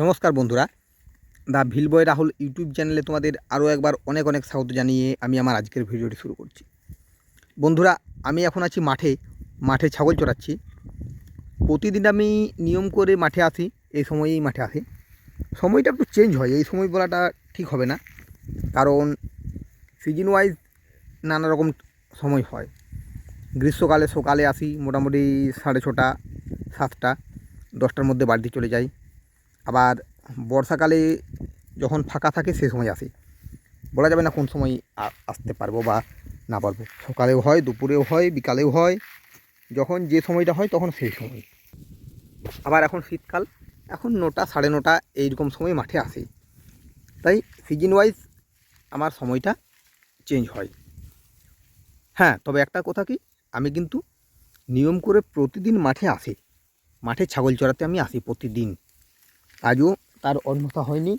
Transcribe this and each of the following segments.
নমস্কার বন্ধুরা। The ভিলবয় Rahul YouTube চ্যানেলে তোমাদের আরও একবার অনেক অনেক স্বাগত জানিয়ে আমি আমার আজকের ভিডিওটি শুরু করছি। বন্ধুরা, আমি এখন আছি মাঠে মাঠে ছাগল চড়াচ্ছি। প্রতিদিন আমি নিয়ম করে মাঠে আসি, এই সময়েই মাঠে আসি। সময়টা একটু চেঞ্জ হয়, এই সময় বলাটা ঠিক হবে না। কারণ সিজন ওয়াইজ নানা রকম সময় হয়। গ্রীষ্মকালে সকালে আসি, মোটামুটি সাড়ে ছটা, সাতটা, দশটার মধ্যে বাড়িতে চলে যাই। আবার বর্ষাকালে যখন ফাঁকা থাকে সে সময় আসি। বলা যাবে না কোন সময় আসতে পারব বা না পারব। সকালেও হয়, দুপুরেও হয়, বিকালেও হয়, যখন যে সময়টা হয় তখন সেই সময়। আবার এখন শীতকাল, এখন নটা সাড়ে নটা এইরকম সময় মাঠে আসি। তাই সিজন ওয়াইজ আমার সময়টা চেঞ্জ হয়। হ্যাঁ তবে একটা কথা কি, আমি কিন্তু নিয়ম করে প্রতিদিন মাঠে আসি। মাঠে ছাগল চড়াতে আমি আসি প্রতিদিন। আজও তার অন্যথা হয়নি।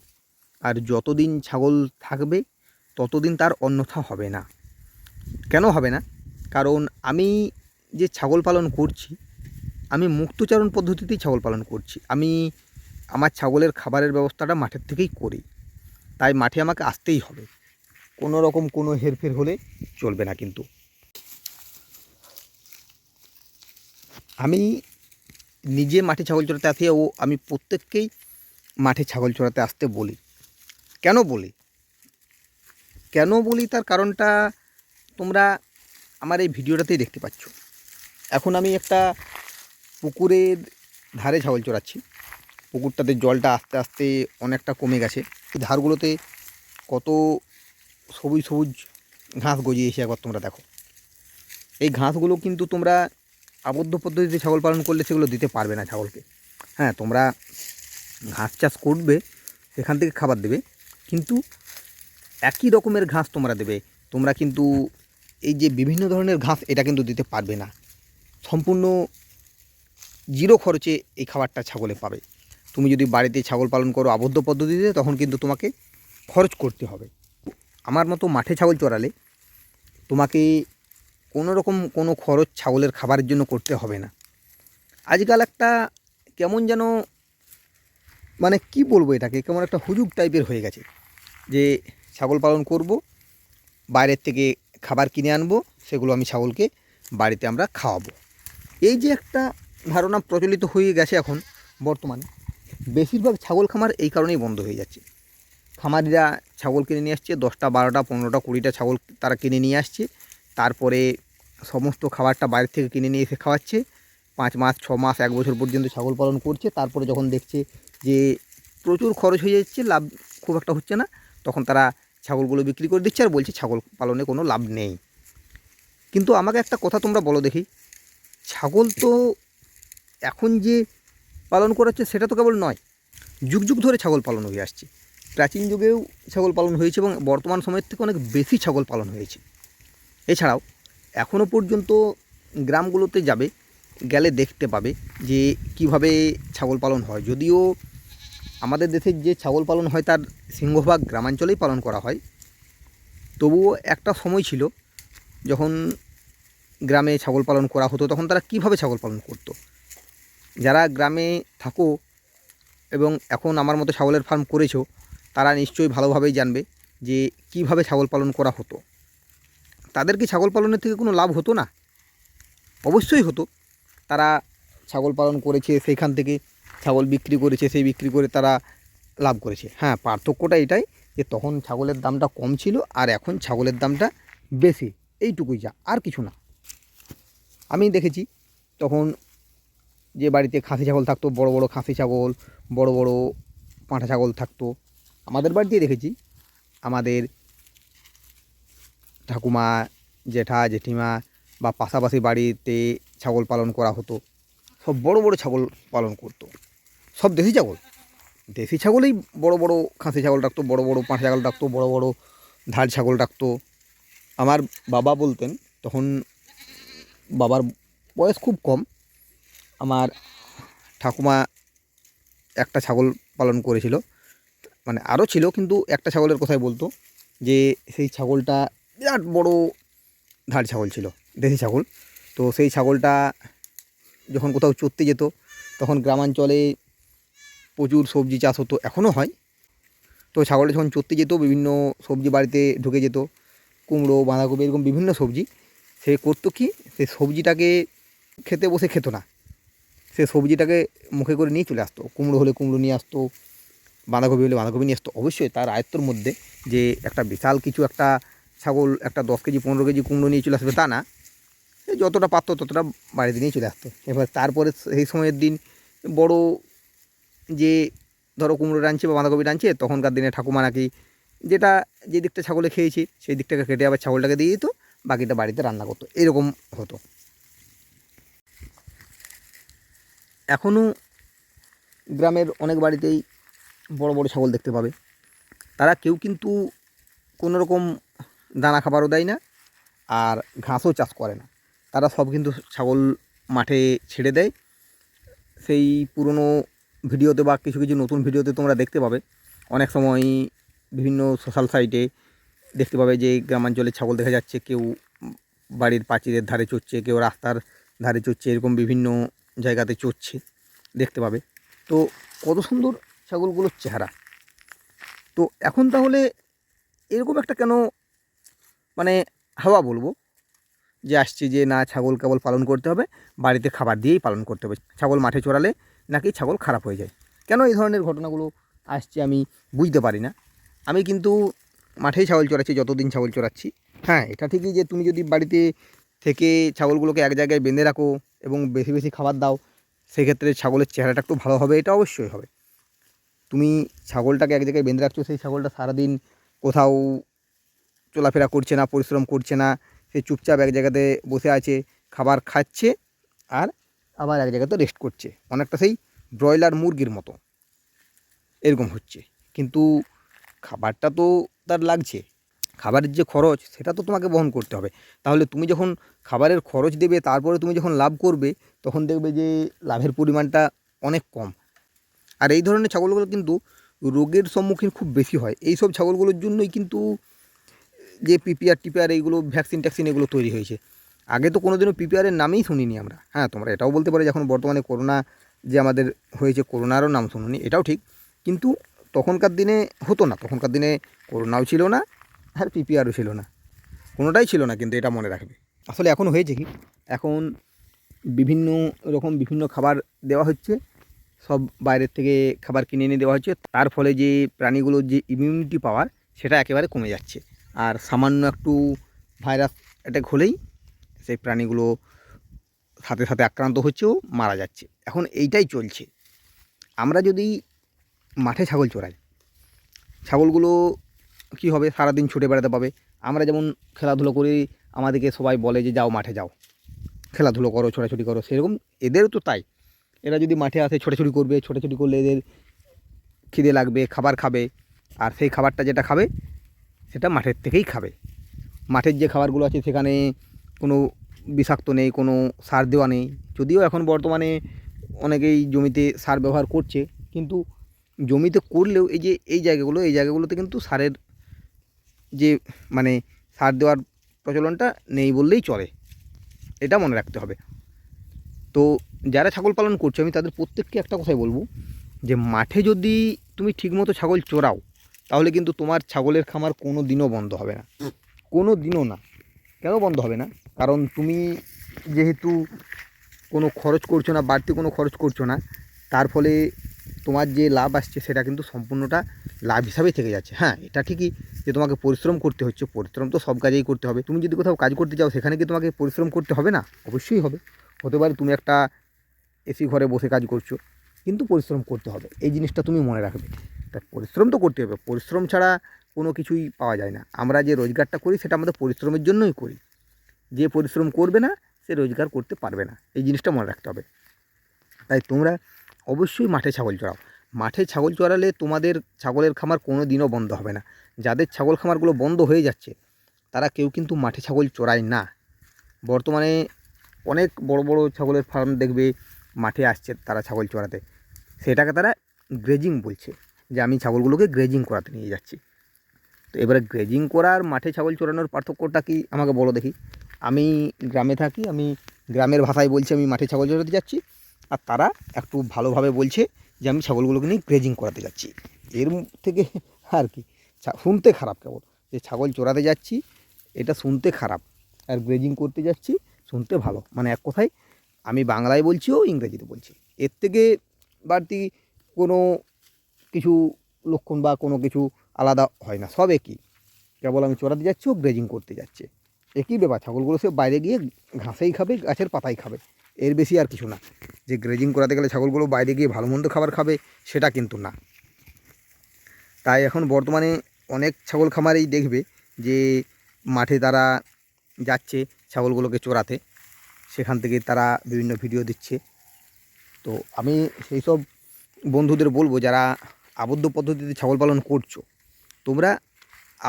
আর যতদিন ছাগল থাকবে, ততদিন তার অন্যথা হবে না। কেন হবে না? কারণ আমি যে ছাগল পালন করছি, আমি মুক্তচারণ পদ্ধতিতেই ছাগল পালন করছি। আমি আমার ছাগলের খাবারের ব্যবস্থাটা মাঠের থেকেই করি। তাই মাঠে আমাকে আসতেই হবে। কোনো রকম কোনো হেরফের হলে চলবে না কিন্তু। আমি নিজে মাঠে ছাগল চড়াতে আসি ও আমি প্রত্যেককেই মাঠে ছাগল চড়াতে আসতে বলি। কেন বলি? কেন বলি তার কারণটা তোমরা আমার এই ভিডিওটাতেই দেখতে পাচ্ছ। এখন আমি একটা পুকুরের ধারে ছাগল চড়াচ্ছি। পুকুরটাতে জলটা আস্তে আস্তে অনেকটা কমে গেছে। ধারগুলোতে কত সবুজ সবুজ ঘাস গজিয়েছে একবার তোমরা দেখো। এই ঘাসগুলো কিন্তু তোমরা আবদ্ধ পদ্ধতিতে ছাগল পালন করলে সেগুলো দিতে পারবে না ছাগলকে। হ্যাঁ তোমরা ঘাস চাষ করবে, সেখান থেকে খাবার দেবে। কিন্তু একই রকমের ঘাস তোমরা দেবে। তোমরা কিন্তু এই যে বিভিন্ন ধরনের ঘাস, এটা কিন্তু দিতে পারবে না। সম্পূর্ণ জিরো খরচে এই খাবারটা ছাগলে পাবে। তুমি যদি বাড়িতে ছাগল পালন করো আবদ্ধ পদ্ধতিতে, তখন কিন্তু তোমাকে খরচ করতে হবে। আমার মতো মাঠে ছাগল চড়ালে তোমাকে কোনো রকম কোনো খরচ ছাগলের খাবারের জন্য করতে হবে না। আজকাল একটা কেমন যেন মানে কি বলব এটাকে? কেমন একটা হুজুগ টাইপের হয়ে গেছে যে ছাগল পালন করব, বাইরের থেকে খাবার কিনে আনব, সেগুলো আমি ছাগলকে বাড়িতে আমরা খাওয়াবো। এই যে একটা ধারণা প্রচলিত হয়ে গেছে এখন বর্তমানে, বেশিরভাগ ছাগল খামার এই কারণেই বন্ধ হয়ে যাচ্ছে। খামারিরা ছাগল কিনে নিয়ে আসছে, দশটা, বারোটা, পনেরোটা, কুড়িটা ছাগল তারা কিনে নিয়ে আসছে। তারপরে সমস্ত খাবারটা বাইরে থেকে কিনে নিয়ে এসে খাওয়াচ্ছে। পাঁচ মাস, ছ মাস, এক বছর পর্যন্ত ছাগল পালন করছে। তারপরে যখন দেখছে যে প্রচুর খরচ হয়ে যাচ্ছে, লাভ খুব একটা হচ্ছে না। তখন তারা ছাগলগুলো বিক্রি করে দিচ্ছে আর বলছে, ছাগল পালনে কোনো লাভ নেই। কিন্তু আমাকে একটা কথা তোমরা বলো দেখি। ছাগল তো এখন যে পালন করাচ্ছে, সেটা তো কেবল নয়। যুগ যুগ ধরে ছাগল পালন হয়ে আসছে। প্রাচীন যুগেও ছাগল পালন হয়েছে এবং বর্তমান সময়ের থেকে অনেক বেশি ছাগল পালন হয়েছে। এছাড়াও এখনও পর্যন্ত গ্রামগুলোতে যাবে গেলে দেখতে পাবে যে কীভাবে ছাগল পালন হয়। যদিও আমাদের দেশের যে ছাগল পালন হয় তার সিংহভাগ গ্রামাঞ্চলেই পালন করা হয়। তবুও একটা সময় ছিল যখন গ্রামে ছাগল পালন করা হতো, তখন তারা কীভাবে ছাগল পালন করতো। যারা গ্রামে থাকো এবং এখন আমার মতো ছাগলের ফার্ম করেছ, তারা নিশ্চয়ই ভালোভাবেই জানবে যে কীভাবে ছাগল পালন করা হতো। তাদের কি ছাগল পালনের থেকে কোনো লাভ হতো না? অবশ্যই হতো। তারা ছাগল পালন করেছে, সেইখান থেকে ছাগল বিক্রি করেছে, সেই বিক্রি করে তারা লাভ করেছে। হ্যাঁ পার্থক্যটা এটাই যে তখন ছাগলের দামটা কম ছিল আর এখন ছাগলের দামটা বেশি। এইটুকুই যা, আর কিছু না। আমি দেখেছি তখন যে বাড়িতে খাসি ছাগল থাকতো, বড় বড় খাসি ছাগল, বড় বড় পাঁঠা ছাগল থাকতো। আমাদের বাড়িতেই দেখেছি, আমাদের ঠাকুমা, জেঠা, জেঠিমা বা পাশাপাশি বাড়িতে ছাগল পালন করা হতো। সব বড় বড় ছাগল পালন করতো। সব দেশি ছাগল। দেশি ছাগলেই বড় বড় খাসি ছাগল রাখতো বড় বড় পাঁঠা ছাগল রাখতো বড় বড় ধার ছাগল রাখতো আমার বাবা বলতেন, তখন বাবার বয়স খুব কম, আমার ঠাকুমা একটা ছাগল পালন করেছিল। মানে আরও ছিল, কিন্তু একটা ছাগলের কথাই বলতো যে, সেই ছাগলটা বিরাট বড় ধার ছাগল ছিল, দেশি ছাগল। তো সেই ছাগলটা যখন কোথাও চড়তে যেত, তখন গ্রামাঞ্চলে প্রচুর সবজি চাষ হতো, এখনও হয়। তো ছাগলটা যখন চড়তে যেত, বিভিন্ন সবজি বাড়িতে ঢুকে যেত, কুমড়ো, বাঁধাকপি, এরকম বিভিন্ন সবজি, সে করতো কি, সে সবজিটাকে খেতে বসে খেত না। সে সবজিটাকে মুখে করে নিয়ে চলে আসতো। কুমড়ো হলে কুমড়ো নিয়ে আসতো, বাঁধাকপি হলে বাঁধাকপি নিয়ে আসতো। অবশ্যই তার আয়ত্তর মধ্যে যে একটা বিশাল কিছু একটা ছাগল, একটা দশ কেজি, পনেরো কেজি কুমড়ো নিয়ে চলে আসবে তা না। যতটা পারতো ততটা বাড়িতে নিয়ে চলে আসতো। এবার তারপরে সেই সময়ের দিন বড় যে ধরো কুমড়ো রাঁধছে বা বাঁধাকপি রাঁধছে তখনকার দিনে ঠাকুমা নাকি যেটা যে দিকটা ছাগলে খেয়েছে, সেই দিকটাকে কেটে আবার ছাগলটাকে দিয়ে দিত, বাকিটা বাড়িতে রান্না করতো। এরকম হতো। এখনও গ্রামের অনেক বাড়িতেই বড় বড় ছাগল দেখতে পাবে। তারা কেউ কিন্তু কোনো রকম দানা খাবারও দেয় না আর ঘাসও চাষ করে না। তারা সব কিন্তু ছাগল মাঠে ছেড়ে দেয়। সেই পুরনো ভিডিওতে বা কিছু কিছু নতুন ভিডিওতে তোমরা দেখতে পাবে। অনেক সময় বিভিন্ন সোশ্যাল সাইটে দেখতে পাবে যে গ্রামাঞ্চলে ছাগল দেখা যাচ্ছে, কেউ বাড়ির পাঁচিলের ধারে চড়ছে, কেউ রাস্তার ধারে চড়ছে, এরকম বিভিন্ন জায়গাতে চড়ছে, দেখতে পাবে। তো কত সুন্দর ছাগলগুলোর চেহারা। তো এখন তাহলে এরকম একটা কেন মানে হাওয়া বলব? যে আসছে যে না ছাগল কেবল পালন করতে হবে, বাড়িতে খাবার দিয়েই পালন করতে হবে। ছাগল মাঠে চড়ালে নাকি ছাগল খারাপ হয়ে যায়। কেন এই ধরনের ঘটনাগুলো আসছে আমি বুঝতে পারি না। আমি কিন্তু মাঠেই ছাগল চড়াচ্ছি, যতদিন ছাগল চড়াচ্ছি। হ্যাঁ এটা ঠিকই যে তুমি যদি বাড়িতে থেকে ছাগলগুলোকে এক জায়গায় বেঁধে রাখো এবং বেশি বেশি খাবার দাও, সেক্ষেত্রে ছাগলের চেহারাটা একটু ভালো হবে, এটা অবশ্যই হবে। তুমি ছাগলটাকে এক জায়গায় বেঁধে রাখছো, সেই ছাগলটা সারাদিন কোথাও চলাফেরা করছে না, পরিশ্রম করছে না সে চুপচাপ এক জায়গাতে বসে আছে, খাবার খাচ্ছে আর আবার এক জায়গাতে রেস্ট করছে। অনেকটা সেই ব্রয়লার মুরগির মতো। এরকম হচ্ছে। কিন্তু খাবারটা তো তার লাগছে। খাবারের যে খরচ, সেটা তো তোমাকে বহন করতে হবে। তাহলে তুমি যখন খাবারের খরচ দেবে, তারপরে তুমি যখন লাভ করবে, তখন দেখবে যে লাভের পরিমাণটা অনেক কম। আর এই ধরনের ছাগলগুলো কিন্তু রোগের সম্মুখীন খুব বেশি হয়। এই সব ছাগলগুলোর জন্যই কিন্তু যে পিপিআর টিপিআর এইগুলো ভ্যাকসিন ট্যাকসিন এগুলো তৈরি হয়েছে। আগে তো কোনোদিনও পিপিআরের নামেই শুনিনি আমরা। হ্যাঁ তোমরা এটাও বলতে পারো, যখন বর্তমানে করোনা যে আমাদের হয়েছে, করোনারও নাম শুনুনি, এটাও ঠিক। কিন্তু তখনকার দিনে হতো না, তখনকার দিনে করোনাও ছিল না, আর পিপিআরও ছিল না। কোনোটাই ছিল না, কিন্তু এটা মনে রাখবে। আসলে এখন হয়েছে কি, এখন বিভিন্ন রকম বিভিন্ন খাবার দেওয়া হচ্ছে, সব বাইরের থেকে খাবার কিনে এনে দেওয়া হচ্ছে, তার ফলে যে প্রাণীগুলোর যে ইমিউনিটি পাওয়ার সেটা একেবারে কমে যাচ্ছে। আর সামান্য একটু ভাইরাস অ্যাটাক হলেই সেই প্রাণীগুলো সাথে সাথে আক্রান্ত হচ্ছেও মারা যাচ্ছে। এখন এইটাই চলছে। আমরা যদি মাঠে ছাগল চড়াই, ছাগলগুলো কি হবে? সারাদিন ছুটে বেড়াতে পাবে। আমরা যেমন খেলাধুলো করি, আমাদেরকে সবাই বলে যে যাও মাঠে যাও। খেলাধুলো করো, ছোটাছুটি করো, সেরকম এদেরও তো তাই। এরা যদি মাঠে আসে, ছোটাছুটি করবে, ছোটাছুটি করলে এদের খিদে লাগবে, খাবার খাবে। আর সেই খাবারটা যেটা খাবে সেটা মাঠের থেকেই খাবে। মাঠের যে খাবারগুলো আছে সেখানে কোনো বিষাক্ত নেই, কোনো সার দেওয়া নেই। যদিও এখন বর্তমানে অনেকেই জমিতে সার ব্যবহার করছে, কিন্তু জমিতে করলেও এই যে এই জায়গাগুলো, এই জায়গাগুলোতে কিন্তু সারের যে মানে সার দেওয়ার প্রচলনটা নেই বললেই চলে। এটা মনে রাখতে হবে। তো যারা ছাগল পালন করছে, আমি তাদের প্রত্যেককে একটা কথাই বলব যে মাঠে যদি তুমি ঠিকমতো ছাগল চড়াও তাহলে কিন্তু তোমার ছাগলের খামার কোনো দিনও বন্ধ হবে না। কোনো দিনও না। কেন বন্ধ হবে না? কারণ তুমি যেহেতু কোনো খরচ করছ না, বাড়তি কোনো খরচ করছ না, তার ফলে তোমার যে লাভ আসছে সেটা কিন্তু সম্পূর্ণটা লাভ হিসাবেই থেকে যাচ্ছে। হ্যাঁ এটা ঠিকই যে তোমাকে পরিশ্রম করতে হচ্ছে, পরিশ্রম তো সব কাজেই করতে হবে। তুমি যদি কোথাও কাজ করতে চাও, সেখানে কি তোমাকে পরিশ্রম করতে হবে না? অবশ্যই হবে। হতে পারে তুমি একটা এসি ঘরে বসে কাজ করছ, কিন্তু পরিশ্রম করতে হবে। এই জিনিসটা তুমি মনে রাখবে। তা পরিশ্রম তো করতে হবে। পরিশ্রম ছাড়া কোনো কিছুই পাওয়া যায় না। আমরা যে রোজগারটা করি, সেটা আমাদের পরিশ্রমের জন্যই করি। যে পরিশ্রম করবে না, সে রোজগার করতে পারবে না। এই জিনিসটা মনে রাখতে হবে। তাই তোমরা অবশ্যই মাঠে ছাগল চড়াও। মাঠে ছাগল চড়ালে তোমাদের ছাগলের খামার কোনো দিনও বন্ধ হবে না। যাদের ছাগল খামারগুলো বন্ধ হয়ে যাচ্ছে, তারা কেউ কিন্তু মাঠে ছাগল চড়ায় না। বর্তমানে অনেক বড় বড় ছাগলের ফার্ম দেখবে, মাঠে আসছে তারা ছাগল চড়াতে। সেটাকে তারা গ্রেজিং বলছে। যে আমি ছাগলগুলোকে গ্রেজিং করাতে নিয়ে যাচ্ছি। তো এবারে গ্রেজিং করার, মাঠে ছাগল চড়ানোর পার্থক্যটা কি আমাকে বলো দেখি। আমি গ্রামে থাকি, আমি গ্রামের ভাষায় বলছি আমি মাঠে ছাগল চড়াতে যাচ্ছি। আর তারা একটু ভালোভাবে বলছে যে আমি ছাগলগুলোকে নিয়ে গ্রেজিং করাতে যাচ্ছি। এর থেকে আর কি শুনতে খারাপ কেবল। যে ছাগল চড়াতে যাচ্ছি, এটা শুনতে খারাপ। আর গ্রেজিং করতে যাচ্ছি, শুনতে ভালো। মানে এক কথায়, আমি বাংলায় বলছি ও ইংরেজিতে বলছি। এর থেকে বাড়তি কোনো কিছু লক্ষণ বা কোনো কিছু আলাদা হয় না। সব একই। কেবল আমি চড়াতে যাচ্ছি ও গ্রেজিং করতে যাচ্ছে। একই ব্যাপার, ছাগলগুলো সে বাইরে গিয়ে ঘাসেই খাবে, গাছের পাতাই খাবে। এর বেশি আর কিছু না। যে গ্রেজিং করাতে গেলে ছাগলগুলো বাইরে গিয়ে ভালো মন্দ খাবার খাবে, সেটা কিন্তু না। তাই এখন বর্তমানে অনেক ছাগল খামারেই দেখবে যে মাঠে তারা যাচ্ছে ছাগলগুলোকে চড়াতে। সেখান থেকে তারা বিভিন্ন ভিডিও দিচ্ছে। তো আমি সেই সব বন্ধুদের বলব, যারা আবদ্ধ পদ্ধতিতে ছাগল পালন করছ, তোমরা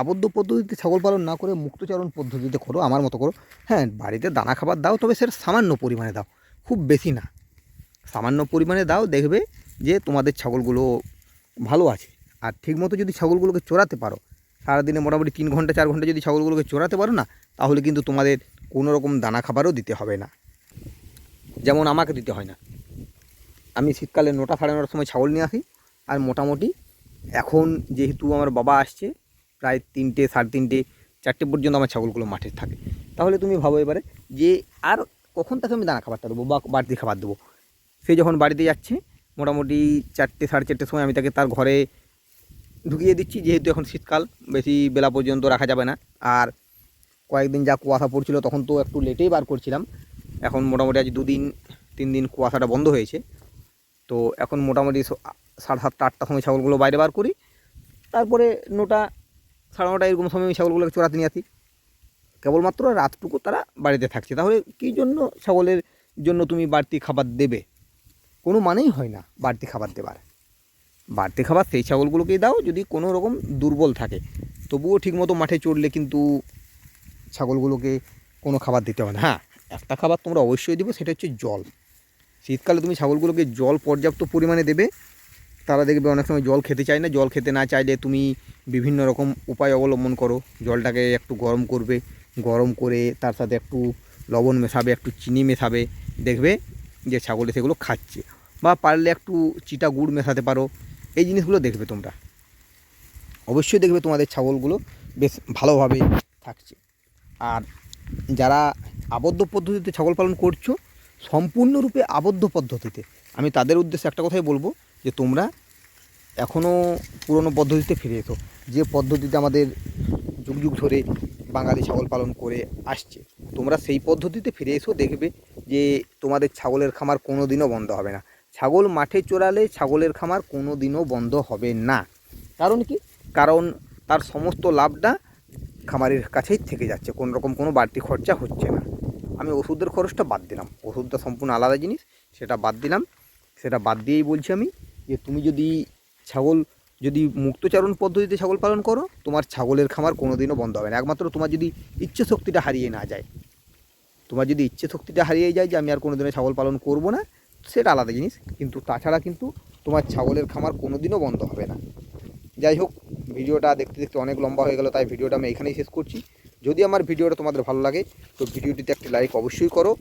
আবদ্ধ পদ্ধতিতে ছাগল পালন না করে মুক্তচারণ পদ্ধতিতে করো, আমার মতো করো। হ্যাঁ বাড়িতে দানা খাবার দাও, তবে সেটা সামান্য পরিমাণে দাও, খুব বেশি না। সামান্য পরিমাণে দাও, দেখবে যে তোমাদের ছাগলগুলো ভালো আছে। আর ঠিকমতো যদি ছাগলগুলোকে চড়াতে পারো, সারাদিনে মোটামুটি তিন ঘণ্টা, চার ঘণ্টা যদি ছাগলগুলোকে চড়াতে পারো না, তাহলে কিন্তু তোমাদের কোনো রকম দানা খাবারও দিতে হবে না। যেমন আমাকে দিতে হয় না। আমি শীতকালে নটা সাড়ে নটার সময় ছাগল নিয়ে আসি আর মোটামুটি এখন যেহেতু আমার বাবা আসছে, প্রায় তিনটে, সাড়ে তিনটে, চারটে পর্যন্ত আমার ছাগলগুলো মাঠে থাকে। তাহলে তুমি ভাবো এবারে যে আর কখন তাকে আমি দানা খাবারটা দেবো বা বাড়তি খাবার দেবো? সে যখন বাড়িতে যাচ্ছে, মোটামুটি চারটে, সাড়ে চারটের সময় আমি তাকে তার ঘরে ঢুকিয়ে দিচ্ছি, যেহেতু এখন শীতকাল, বেশি বেলা পর্যন্ত রাখা যাবে না। আর কয়েকদিন যা কুয়াশা পড়ছিল, তখন তো একটু লেটেই বার করছিলাম। এখন মোটামুটি আজ দুদিন তিন দিন কুয়াশাটা বন্ধ হয়েছে। তো এখন মোটামুটি সাড়ে সাতটা আটটার সময় ছাগলগুলো বাইরে বার করি। তারপরে নটা, সাড়ে নটা এরকম সময় ছাগলগুলোকে চড়াতে নিয়ে আসি। কেবলমাত্র রাতটুকু তারা বাড়িতে থাকছে। তাহলে কী জন্য ছাগলের জন্য তুমি বাড়তি খাবার দেবে? কোনো মানেই হয় না বাড়তি খাবার দেবার। বাড়তি খাবার সেই ছাগলগুলোকেই দাও, যদি কোনো রকম দুর্বল থাকে। তবুও ঠিকমতো মাঠে চড়লে কিন্তু ছাগলগুলোকে কোনো খাবার দিতে হবে না। হ্যাঁ একটা খাবার তোমরা অবশ্যই দেবো, সেটা হচ্ছে জল। শীতকালে তুমি ছাগলগুলোকে জল পর্যাপ্ত পরিমাণে দেবে তারা দেখবে অনেক সময় জল খেতে চায় না। জল খেতে না চাইলে তুমি বিভিন্ন রকম উপায় অবলম্বন করো। জলটাকে একটু গরম করবে, গরম করে তার সাথে একটু লবণ মেশাবে, একটু চিনি মেশাবে। দেখবে যে ছাগলে সেগুলো খাচ্ছে। বা পারলে একটু চিটা গুড় মেশাতে পারো। এই জিনিসগুলো দেখবে তোমরা। অবশ্যই দেখবে তোমাদের ছাগলগুলো বেশ ভালোভাবে থাকছে। আর যারা আবদ্ধ পদ্ধতিতে ছাগল পালন করছ, সম্পূর্ণরূপে আবদ্ধ পদ্ধতিতে। আমি তাদের উদ্দেশ্যে একটা কথাই বলব। যে তোমরা এখনও পুরনো পদ্ধতিতে ফিরে এসো। যে পদ্ধতিতে আমাদের যুগ যুগ ধরে বাঙালি ছাগল পালন করে আসছে, তোমরা সেই পদ্ধতিতে ফিরে এসো, দেখবে যে তোমাদের ছাগলের খামার কোনো দিনও বন্ধ হবে না। ছাগল মাঠে চড়ালে ছাগলের খামার কোনো দিনও বন্ধ হবে না। কারণ কি? কারণ তার সমস্ত লাভটা খামারের কাছেই থেকে যাচ্ছে, কোনো রকম কোনো বাড়তি খরচা হচ্ছে না। আমি ওষুধের খরচটা বাদ দিলাম। ওষুধটা সম্পূর্ণ আলাদা জিনিস, সেটা বাদ দিলাম। সেটা বাদ দিয়েই বলছি আমি যে তুমি যদি ছাগল, যদি মুক্তচারণ পদ্ধতিতে ছাগল পালন করো, তোমার ছাগলের খামার কোনো দিনও বন্ধ হবে না। একমাত্র তোমার যদি ইচ্ছে শক্তিটা হারিয়ে না যায়। তোমার যদি ইচ্ছে শক্তিটা হারিয়ে যায় যে আমি আর কোনো দিনও ছাগল পালন করব না, সেটা আলাদা জিনিস। কিন্তু তাছাড়া কিন্তু তোমার ছাগলের খামার কোনো দিনও বন্ধ হবে না। যাই হোক, ভিডিওটা দেখতে দেখতে অনেক লম্বা হয়ে গেল, তাই ভিডিওটা আমি এখানেই শেষ করছি। যদি আমার ভিডিওটা তোমাদের ভালো লাগে, তো ভিডিওটিতে একটি লাইক অবশ্যই করো।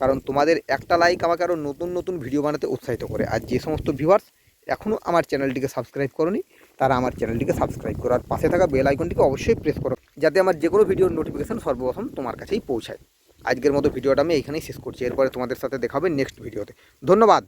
কারণ তোমাদের একটা লাইক আমাকে আরও নতুন নতুন ভিডিও বানাতে উৎসাহিত করে। আর যে সমস্ত ভিউয়ার্স এখনও আমার চ্যানেলটিকে সাবস্ক্রাইব করনি, তারা আমার চ্যানেলটিকে সাবস্ক্রাইব করো আর পাশে থাকা বেল আইকনটিকে অবশ্যই প্রেস করো, যাতে আমার যে কোনো ভিডিওর নোটিফিকেশান সর্বপ্রথম তোমার কাছেই পৌঁছায়। আজকের মতো ভিডিওটা আমি এইখানেই শেষ করছি, এরপরে তোমাদের সাথে দেখাবে নেক্সট ভিডিওতে। ধন্যবাদ!